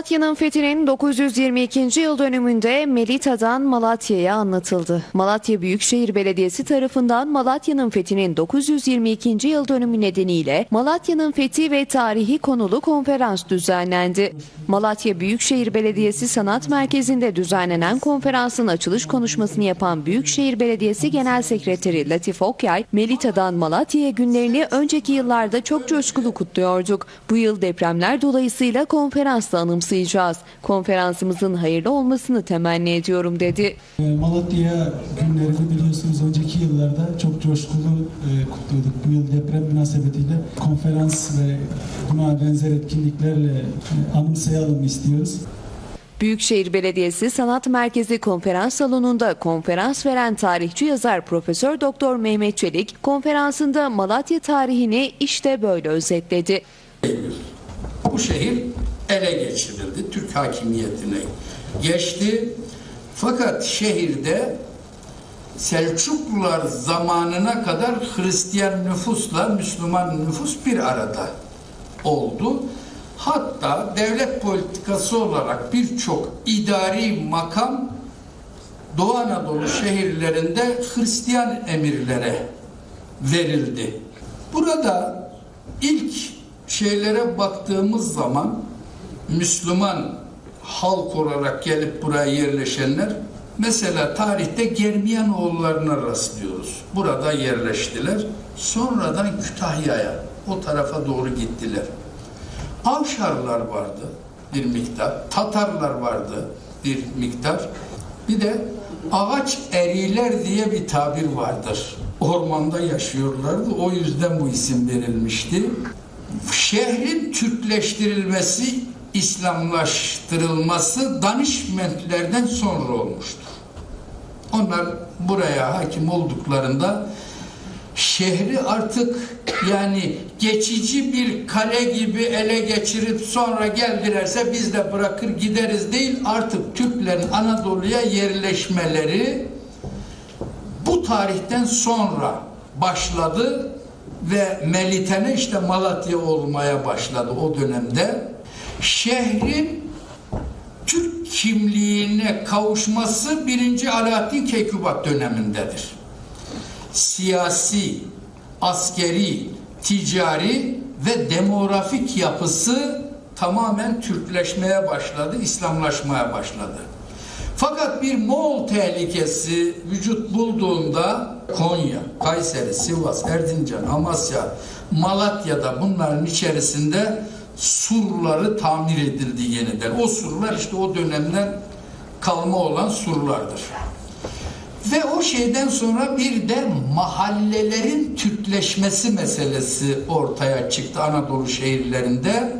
Malatya'nın fethinin 922. yıl dönümünde Melita'dan Malatya'ya anlatıldı. Malatya Büyükşehir Belediyesi tarafından Malatya'nın fethinin 922. yıl dönümü nedeniyle Malatya'nın fethi ve tarihi konulu konferans düzenlendi. Malatya Büyükşehir Belediyesi Sanat Merkezi'nde düzenlenen konferansın açılış konuşmasını yapan Büyükşehir Belediyesi Genel Sekreteri Latif Okyay, Melita'dan Malatya'ya günlerini önceki yıllarda çok coşkulu kutluyorduk. Bu yıl depremler dolayısıyla konferansla anımsayacağız. Konferansımızın hayırlı olmasını temenni ediyorum dedi. E, Malatya günlerini biliyorsunuz önceki yıllarda çok coşkulu e, kutluyorduk. Bu yıl deprem münasebetiyle konferans ve buna benzer etkinliklerle e, anımsayalım istiyoruz. Büyükşehir Belediyesi Sanat Merkezi Konferans Salonu'nda konferans veren tarihçi yazar Profesör Doktor Mehmet Çelik konferansında Malatya tarihini işte böyle özetledi. Bu şehir ele geçirildi. Türk hakimiyetine geçti. Fakat şehirde Selçuklular zamanına kadar Hristiyan nüfusla Müslüman nüfus bir arada oldu. Hatta devlet politikası olarak birçok idari makam Doğu Anadolu şehirlerinde Hristiyan emirlere verildi. Burada ilk şeylere baktığımız zaman Müslüman halk olarak gelip buraya yerleşenler mesela tarihte Germiyanoğullarına rastlıyoruz. Burada yerleştiler. Sonradan Kütahya'ya o tarafa doğru gittiler. Avşarlar vardı bir miktar. Tatarlar vardı bir miktar. Bir de ağaç eriler diye bir tabir vardır. Ormanda yaşıyorlardı. O yüzden bu isim verilmişti. Şehrin Türkleştirilmesi, İslamlaştırılması danişmentlerden sonra olmuştur. Onlar buraya hakim olduklarında şehri artık yani geçici bir kale gibi ele geçirip sonra geldilerse biz de bırakır gideriz değil artık Türklerin Anadolu'ya yerleşmeleri bu tarihten sonra başladı ve Melitene işte Malatya olmaya başladı o dönemde. Şehrin Türk kimliğine kavuşması 1. Alaaddin Keykubat dönemindedir siyasi, askeri, ticari ve demografik yapısı tamamen Türkleşmeye başladı, İslamlaşmaya başladı. Fakat bir Moğol tehlikesi vücut bulduğunda Konya, Kayseri, Sivas, Erzincan, Amasya, Malatya'da bunların içerisinde surları tamir edildi yeniden. O surlar işte o dönemden kalma olan surlardır. Ve o şeyden sonra bir de mahallelerin Türkleşmesi meselesi ortaya çıktı Anadolu şehirlerinde.